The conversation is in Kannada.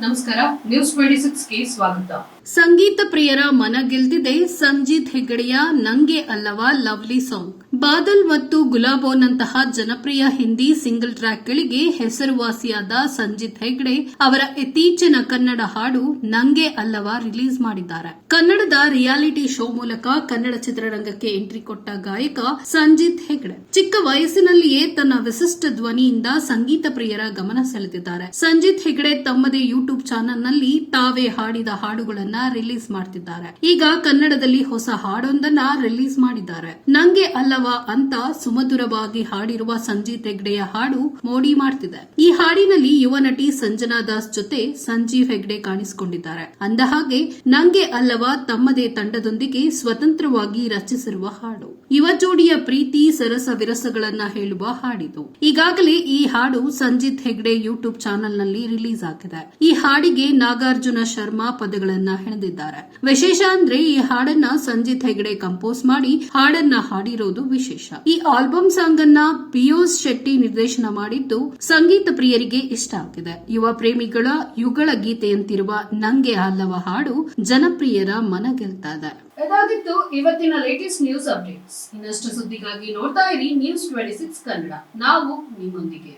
ನಮಸ್ಕಾರ ನ್ಯೂಸ್ ಟ್ವೆಂಟಿ ಗೆ ಸ್ವಾಗತ. ಸಂಗೀತ ಪ್ರಿಯರ ಮನ ಗೆಲ್ದಿದೆ ಸಂಜೀತ್ ಹೆಗ್ಗಡೆಯ ನಂಗೆ ಅಲ್ಲವ ಲವ್ಲಿ ಸಾಂಗ್. ಬಾದಲ್ ಮತ್ತು ಗುಲಾಬೋನಂತಹ ಜನಪ್ರಿಯ ಹಿಂದಿ ಸಿಂಗಲ್ ಟ್ರ್ಯಾಕ್ಗಳಿಗೆ ಹೆಸರುವಾಸಿಯಾದ ಸಂಜಿತ್ ಹೆಗ್ಡೆ ಅವರ ಇತ್ತೀಚಿನ ಕನ್ನಡ ಹಾಡು ನಂಗೆ ಅಲ್ಲವ ರಿಲೀಸ್ ಮಾಡಿದ್ದಾರೆ. ಕನ್ನಡದ ರಿಯಾಲಿಟಿ ಶೋ ಮೂಲಕ ಕನ್ನಡ ಚಿತ್ರರಂಗಕ್ಕೆ ಎಂಟ್ರಿ ಕೊಟ್ಟ ಗಾಯಕ ಸಂಜಿತ್ ಹೆಗ್ಡೆ ಚಿಕ್ಕ ವಯಸ್ಸಿನಲ್ಲಿಯೇ ತನ್ನ ವಿಶಿಷ್ಟ ಧ್ವನಿಯಿಂದ ಸಂಗೀತ ಪ್ರಿಯರ ಗಮನ ಸೆಳೆದಿದ್ದಾರೆ. ಸಂಜಿತ್ ಹೆಗ್ಡೆ ತಮ್ಮದೇ ಯೂಟ್ಯೂಬ್ ಚಾನೆಲ್ನಲ್ಲಿ ತಾವೇ ಹಾಡಿದ ಹಾಡುಗಳನ್ನ ರಿಲೀಸ್ ಮಾಡ್ತಿದ್ದಾರೆ. ಈಗ ಕನ್ನಡದಲ್ಲಿ ಹೊಸ ಹಾಡೊಂದನ್ನ ರಿಲೀಸ್ ಮಾಡಿದ್ದಾರೆ. ನಂಗೆ ಅಲ್ಲವ ಅಂತ ಸುಮಧುರವಾಗಿ ಹಾಡಿರುವ ಸಂಜೀತ್ ಹೆಗ್ಡೆಯ ಹಾಡು ಮೋಡಿ ಮಾಡ್ತಿದೆ. ಈ ಹಾಡಿನಲ್ಲಿ ಯುವ ನಟಿ ಸಂಜನಾ ದಾಸ್ ಜೊತೆ ಸಂಜೀವ್ ಹೆಗ್ಡೆ ಕಾಣಿಸಿಕೊಂಡಿದ್ದಾರೆ. ಅಂದಹಾಗೆ ನಂಗೆ ಅಲ್ಲವ ತಮ್ಮದೇ ತಂಡದೊಂದಿಗೆ ಸ್ವತಂತ್ರವಾಗಿ ರಚಿಸಿರುವ ಹಾಡು. ಯುವ ಜೋಡಿಯ ಪ್ರೀತಿ ಸರಸ ವಿರಸಗಳನ್ನ ಹೇಳುವ ಹಾಡಿದು. ಈಗಾಗಲೇ ಈ ಹಾಡು ಸಂಜಿತ್ ಹೆಗ್ಡೆ ಯೂಟ್ಯೂಬ್ ಚಾನೆಲ್ನಲ್ಲಿ ರಿಲೀಸ್ ಆಗಿದೆ ಈ ಹಾಡಿಗೆ ನಾಗಾರ್ಜುನ ಶರ್ಮಾ ಪದಗಳನ್ನ ಹೆಣೆದಿದ್ದಾರೆ. ವಿಶೇಷ ಅಂದ್ರೆ ಈ ಹಾಡನ್ನ ಸಂಜಿತ್ ಹೆಗ್ಡೆ ಕಂಪೋಸ್ ಮಾಡಿ ಹಾಡನ್ನ ಹಾಡಿರೋದು ವಿಶೇಷ. ಈ ಆಲ್ಬಮ್ ಸಾಂಗ್ ಅನ್ನ ಪಿಯೋಸ್ ಶೆಟ್ಟಿ ನಿರ್ದೇಶನ ಮಾಡಿದ್ದು ಸಂಗೀತ ಪ್ರಿಯರಿಗೆ ಇಷ್ಟ ಆಗಿದೆ ಯುವ ಪ್ರೇಮಿಗಳ ಯುಗಳ ಗೀತೆಯಂತಿರುವ ನಂಗೆ ಅಲ್ಲವ ಹಾಡು ಜನಪ್ರಿಯರ ಮನ ಗೆಲ್ತಾ ಇದೆ ಇದಾಗಿತ್ತು ಇವತ್ತಿನ ಲೇಟೆಸ್ಟ್ ನ್ಯೂಸ್ ಅಪ್ಡೇಟ್ಸ್ ಇನ್ನಷ್ಟು ಸುದ್ದಿಗಾಗಿ ನೋಡ್ತಾ ಇರಿ ನ್ಯೂಸ್ ಟ್ವೆಂಟಿ ಸಿಕ್ಸ್ ಕನ್ನಡ. ನಾವು ನಿಮ್ಮೊಂದಿಗೆ.